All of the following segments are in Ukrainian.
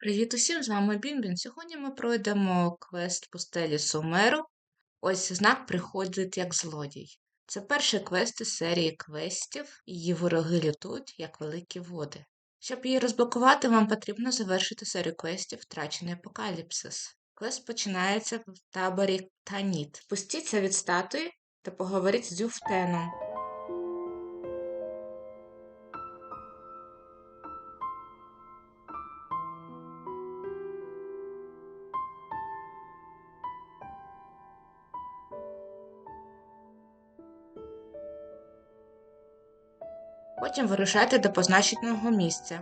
Привіт усім, з вами Бінбін. Сьогодні ми пройдемо квест пустелі Сумеру. Ось знак приходить як злодій. Це перший квест із серії квестів, її вороги лютуть, як великі води. Щоб її розблокувати, вам потрібно завершити серію квестів Втрачений апокаліпсис. Квест починається в таборі Таніт. Спустіться від статуї та поговоріть з Дюфтеном. Потім вирушайте до позначеного місця.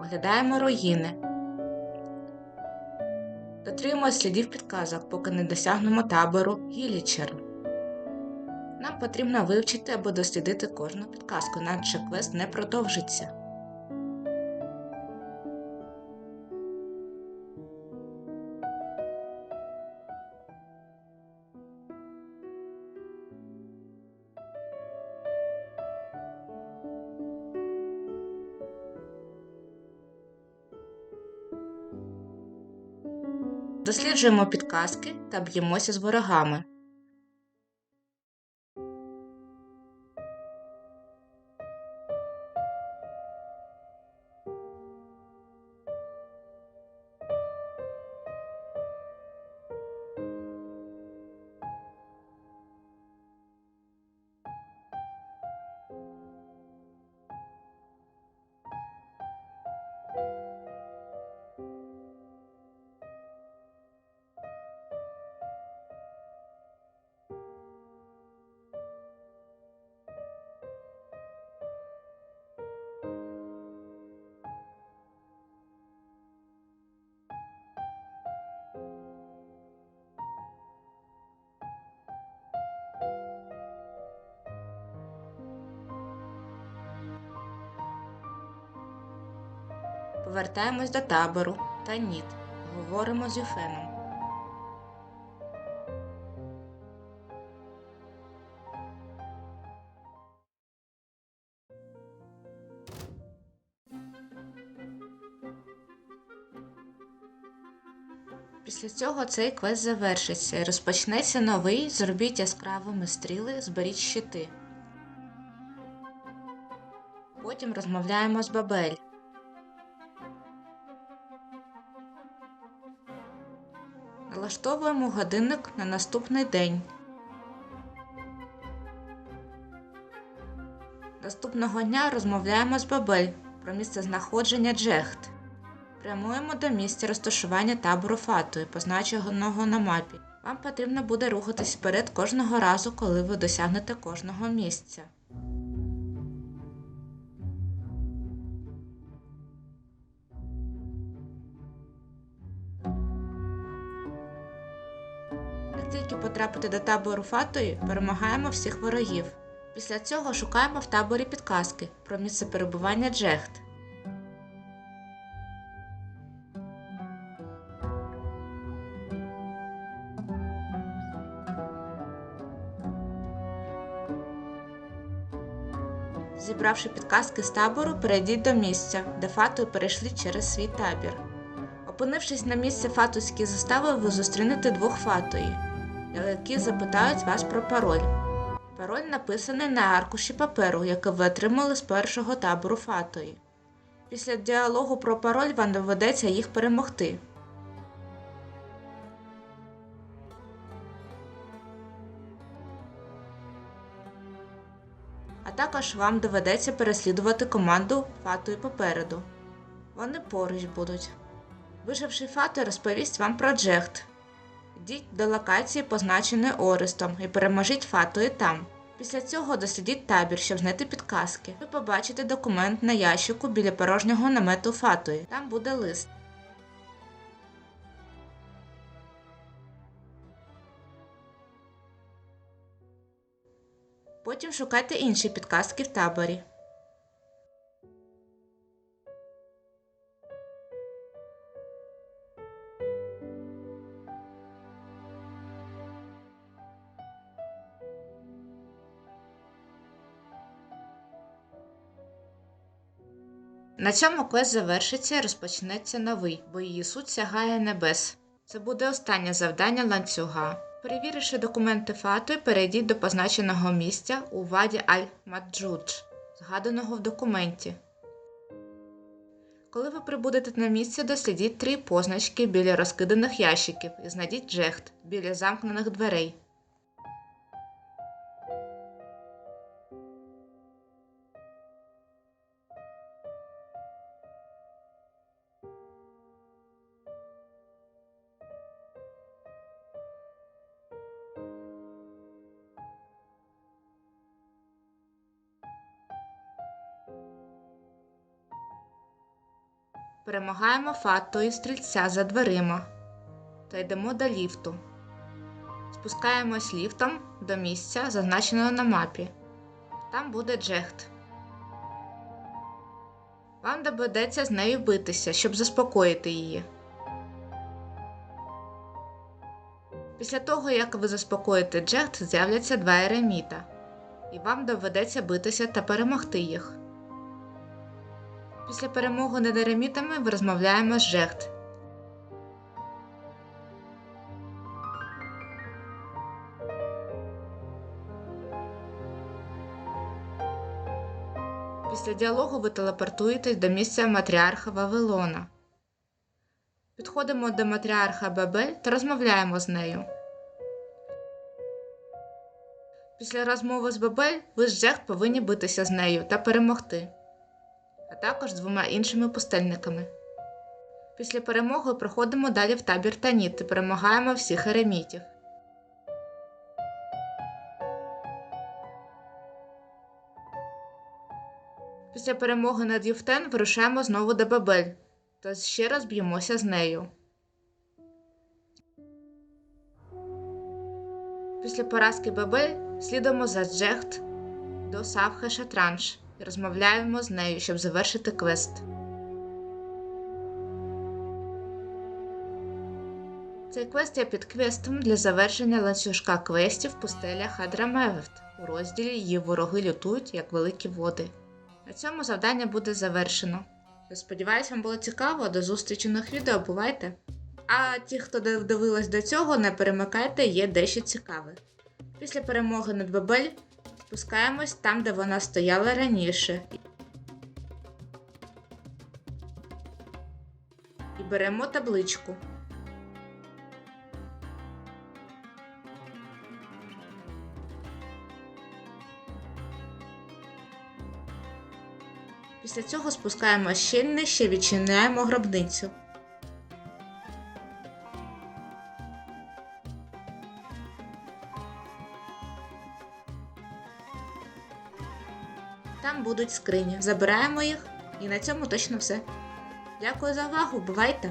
Оглядаємо руїни. Дотримуємо слідів підказок, поки не досягнемо табору Гілічер. Нам потрібно вивчити або дослідити кожну підказку, наче квест не продовжиться. Досліджуємо підказки та б'ємося з ворогами. Повертаємось до табору та ніт. Говоримо з Юфеном. Після цього цей квест завершиться і розпочнеться новий. Зробіть яскравими стріли, зберіть щити. Потім розмовляємо з Бабель. Налаштовуємо годинник на наступний день. Наступного дня розмовляємо з Бабель про місце знаходження Джехт. Прямуємо до місця розташування табору Фатуї, позначеного на мапі. Вам потрібно буде рухатись вперед кожного разу, коли ви досягнете кожного місця. Потрапите до табору Фатої, перемагаємо всіх ворогів. Після цього шукаємо в таборі підказки про місце перебування Джехт. Зібравши підказки з табору, перейдіть до місця, де фатою перейшли через свій табір. Опинившись на місці фатуської застави, ви зустрінете двох фатої, які запитають вас про пароль. Пароль написаний на аркуші паперу, який ви отримали з першого табору фатої. Після діалогу про пароль вам доведеться їх перемогти. А також вам доведеться переслідувати команду фатою попереду. Вони поруч будуть. Виживши фату розповість вам про Джехт. Йдіть до локації, позначеної Орестом, і переможіть фатою там. Після цього дослідіть табір, щоб знайти підказки. Ви побачите документ на ящику біля порожнього намету фатої. Там буде лист. Потім шукайте інші підказки в таборі. На цьому квест завершиться і розпочнеться новий, бо її суть сягає небес. Це буде останнє завдання ланцюга. Перевіривши документи Фату, перейдіть до позначеного місця у Ваді Аль-Маджудж, згаданого в документі. Коли ви прибудете на місце, дослідіть три позначки біля розкиданих ящиків і знайдіть джехт біля замкнених дверей. Перемагаємо фату і стрільця за дверима та йдемо до ліфту. Спускаємось ліфтом до місця, зазначеного на мапі. Там буде джехт. Вам доведеться з нею битися, щоб заспокоїти її. Після того, як ви заспокоїте джехт, з'являться два ереміта, і вам доведеться битися та перемогти їх. Після перемоги над еремітами розмовляємо з Жехт. Після діалогу ви телепортуєтесь до місця матріарха Вавилона. Підходимо до матріарха Бабель та розмовляємо з нею. Після розмови з Бабель ви з Жехт повинні битися з нею та перемогти а також двома іншими пустельниками. Після перемоги проходимо далі в табір Таніт і перемагаємо всіх еремітів. Після перемоги над Юфтен вирушаємо знову до Бабель та ще раз б'ємося з нею. Після поразки Бабель слідуємо за Джехт до Савхе Шатранш і розмовляємо з нею, щоб завершити квест. Цей квест є підквестом для завершення ланцюжка квестів в пустелях Хадрамевефт у розділі її вороги лютують як великі води. На цьому завдання буде завершено. Я сподіваюся, вам було цікаво. До зустрічі нових відео. Бувайте! А ті, хто дивились до цього, не перемикайте, є дещо цікаве. Після перемоги над Бабель Спускаємось там, де вона стояла раніше. І беремо табличку. Після цього спускаємо ще нижче, відчиняємо гробницю. Будуть скрині. Забираємо їх, і на цьому точно все. Дякую за увагу, бувайте!